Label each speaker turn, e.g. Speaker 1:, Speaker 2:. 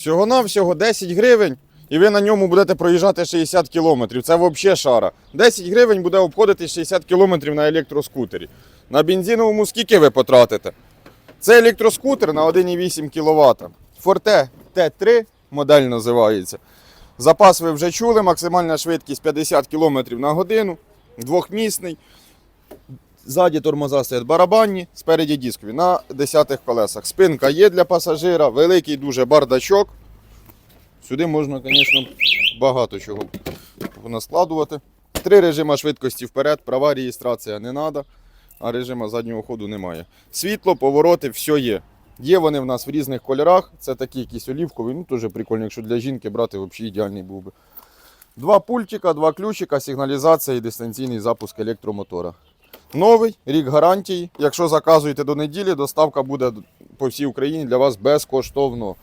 Speaker 1: Всього-навсього 10 гривень, і ви на ньому будете проїжджати 60 кілометрів. Це взагалі шара. 10 гривень буде обходити 60 кілометрів на електроскутері. На бензиновому скільки ви потратите? Це електроскутер на 1,8 кВт. Forte T3 модель називається. Запас ви вже чули, максимальна швидкість 50 км на годину, двохмісний. Ззаді тормоза стоять барабанні, спереді дискові на 10 колесах. Спинка є для пасажира, великий дуже бардачок. Сюди можна, звісно, багато чого наскладувати. Три режима швидкості вперед, права реєстрація не треба, а режима заднього ходу немає. Світло, повороти, все є. Є вони в нас в різних кольорах. Це такі якісь олівкові, ну теж прикольно, якщо для жінки брати, взагалі ідеальний був би. Два пультика, два ключика, сигналізація і дистанційний запуск електромотора. Новий рік гарантії. Якщо заказуєте до неділі, доставка буде по всій Україні для вас безкоштовно.